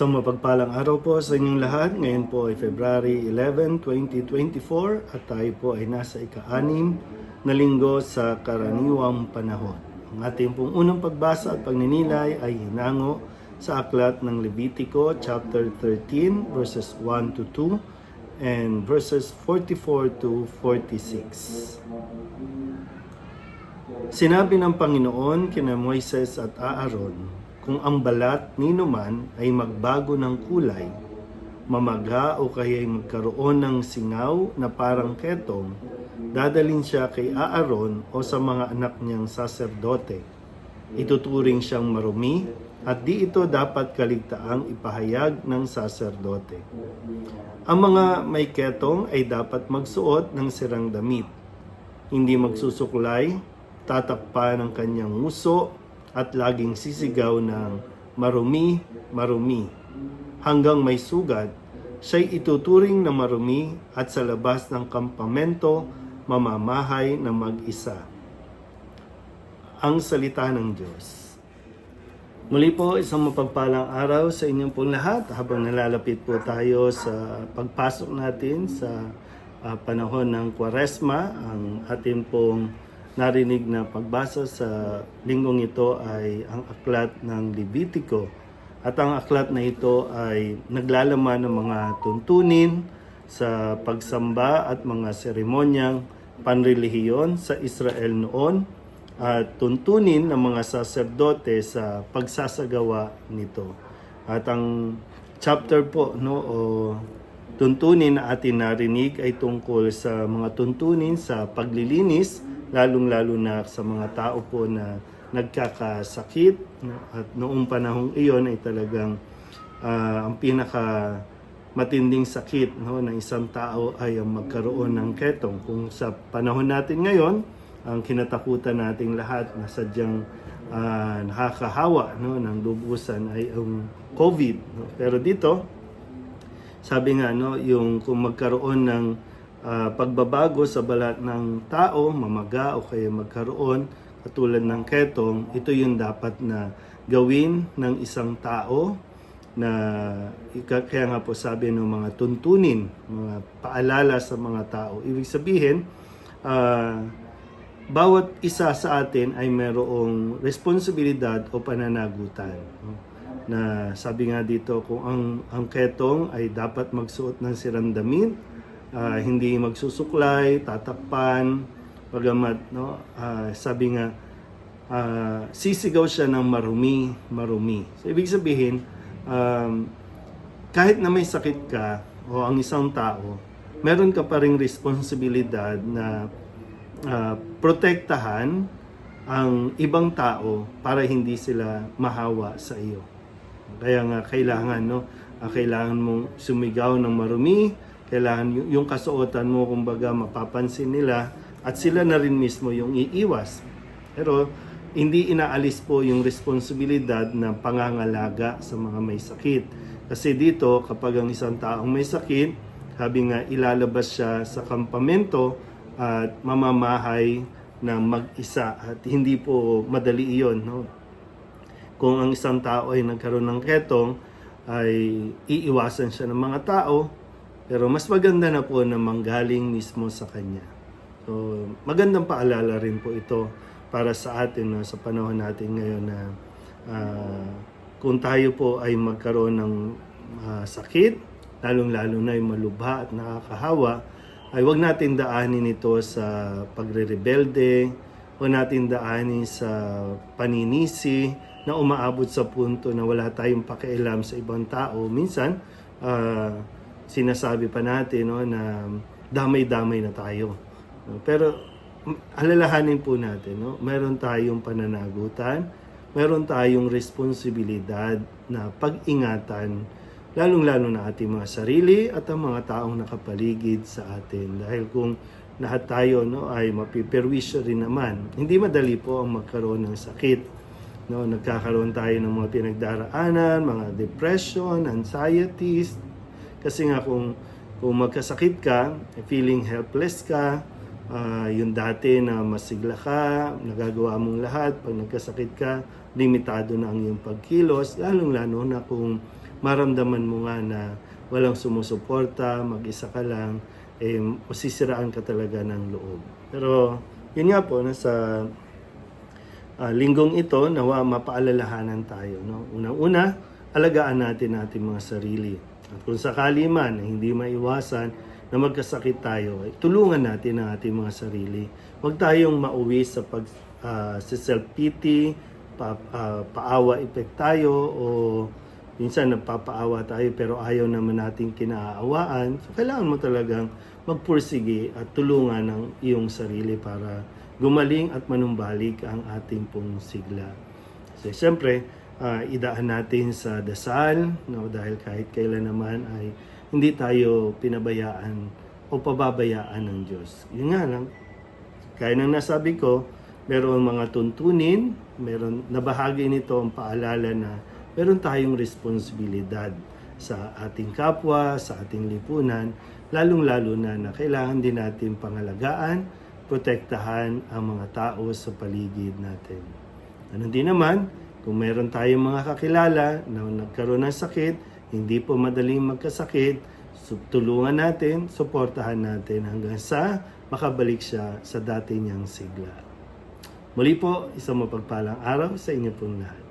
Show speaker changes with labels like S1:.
S1: Sa mapagpalang araw po sa inyong lahat, ngayon po ay February 11, 2024 at tayo po ay nasa ika-anim na linggo sa karaniwang panahon. Ang ating pong unang pagbasa at pagninilay ay hinango sa aklat ng Levitico chapter 13 verses 1 to 2 and verses 44 to 46. Sinabi ng Panginoon kina Moises at Aaron, kung ang balat ni man ay magbago ng kulay, mamaga o kaya ay magkaroon ng singaw na parang ketong, dadalin siya kay Aaron o sa mga anak niyang saserdote. Ituturing siyang marumi at di ito dapat kaligtaang ipahayag ng saserdote. Ang mga may ketong ay dapat magsuot ng sirang damit. Hindi magsusuklay, tatakpan ng kanyang nguso at laging sisigaw ng marumi, marumi. Hanggang may sugat, siya'y ituturing na marumi at sa labas ng kampamento mamamahay na mag-isa. Ang salita ng Diyos. Muli po, isang mapagpalang araw sa inyong pong lahat habang nalalapit po tayo sa pagpasok natin sa ah, panahon ng Kwaresma. Ang ating pong narinig na pagbasa sa linggong ito ay ang aklat ng Levitico. At ang aklat na ito ay naglalaman ng mga tuntunin sa pagsamba at mga seremonyang panrelihiyon sa Israel noon at tuntunin ng mga saserdote sa pagsasagawa nito. At ang chapter po no o tuntunin na atin narinig ay tungkol sa mga tuntunin sa paglilinis lalong-lalo na sa mga tao po na nagkakasakit at noong panahong iyon ay talagang ah, ang pinaka matinding sakit no, ng isang tao ay ang magkaroon ng ketong. Kung sa panahon natin ngayon, ang kinatakutan nating lahat na sadyang ah, nakakahawa no, ng lubusan ay ang COVID. No? Pero dito, sabi nga, no, yung kung magkaroon ng ah, pagbabago sa balat ng tao, mamaga o kaya magkaroon katulad ng ketong, ito yung dapat na gawin ng isang tao na kaya nga po sabi ng mga tuntunin, mga paalala sa mga tao. Ibig sabihin, ah, bawat isa sa atin ay mayroong responsibilidad o pananagutan. Na sabi nga dito, kung ang, ang ketong ay dapat magsuot ng sirang damit, ah, hindi magsusuklay, tatakpan, bagamat, no, ah, sabi nga, ah, sisigaw siya ng marumi, marumi. So, ibig sabihin, um, kahit na may sakit ka o ang isang tao, meron ka pa ring responsibilidad na ah, protektahan ang ibang tao para hindi sila mahawa sa iyo. Kaya nga kailangan no, ah, kailangan mong sumigaw ng marumi, kailangan yung kasuotan mo kumbaga mapapansin nila at sila na rin mismo yung iiwas. Pero hindi inaalis po yung responsibilidad ng pangangalaga sa mga may sakit. Kasi dito, kapag ang isang taong may sakit, sabi nga ilalabas siya sa kampamento at mamamahay na mag-isa at hindi po madali iyon. No? Kung ang isang tao ay nagkaroon ng ketong, ay iiwasan siya ng mga tao, pero mas maganda na po na manggaling mismo sa kanya. So, magandang paalala rin po ito para sa atin no, sa panahon natin ngayon na ah, kung tayo po ay magkaroon ng ah, sakit, lalong-lalo na yung malubha at nakakahawa, ay wag natin daanin ito sa pagre-rebelde, huwag natin daanin sa paninisi na umaabot sa punto na wala tayong pakialam sa ibang tao. Minsan, ah, sinasabi pa natin no, na damay-damay na tayo. No? Pero alalahanin po natin, no? meron tayong pananagutan, meron tayong responsibilidad na pag-ingatan, lalong-lalo na ating mga sarili at ang mga taong nakapaligid sa atin. Dahil kung lahat tayo no, ay mapiperwisyo rin naman, hindi madali po ang magkaroon ng sakit. No, nagkakaroon tayo ng mga pinagdaraanan, mga depression, anxieties, kasi nga kung, kung magkasakit ka, feeling helpless ka, ah, yung dati na masigla ka, nagagawa mong lahat, pag nagkasakit ka, limitado na ang iyong pagkilos, lalong-lalo na kung maramdaman mo nga na walang sumusuporta, mag-isa ka lang, eh, masisiraan ka talaga ng loob. Pero, yun nga po, nasa Ah, linggong ito, nawa mapaalalahanan tayo. No? Unang-una, alagaan natin natin mga sarili. At kung sakali man hindi maiwasan na magkasakit tayo, ay tulungan natin ang ating mga sarili. Huwag tayong mauwi sa pag ah, sa self-pity, pa, ah, paawa effect tayo o minsan nagpapaawa tayo pero ayaw naman natin kinaawaan. So, kailangan mo talagang magpursige at tulungan ang iyong sarili para gumaling at manumbalik ang ating pong sigla. So, siyempre, ah, idaan natin sa dasal, no, dahil kahit kailan naman ay hindi tayo pinabayaan o pababayaan ng Diyos. Yun nga lang, kaya nang nasabi ko, meron mga tuntunin, meron nabahagi nito ang paalala na meron tayong responsibilidad sa ating kapwa, sa ating lipunan, lalong-lalo na na kailangan din natin pangalagaan, protektahan ang mga tao sa paligid natin. Ano din naman, kung meron tayong mga kakilala na nagkaroon ng sakit, hindi po madaling magkasakit, tulungan natin, suportahan natin hanggang sa makabalik siya sa dati niyang sigla. Muli po, isang mapagpalang araw sa inyo pong lahat.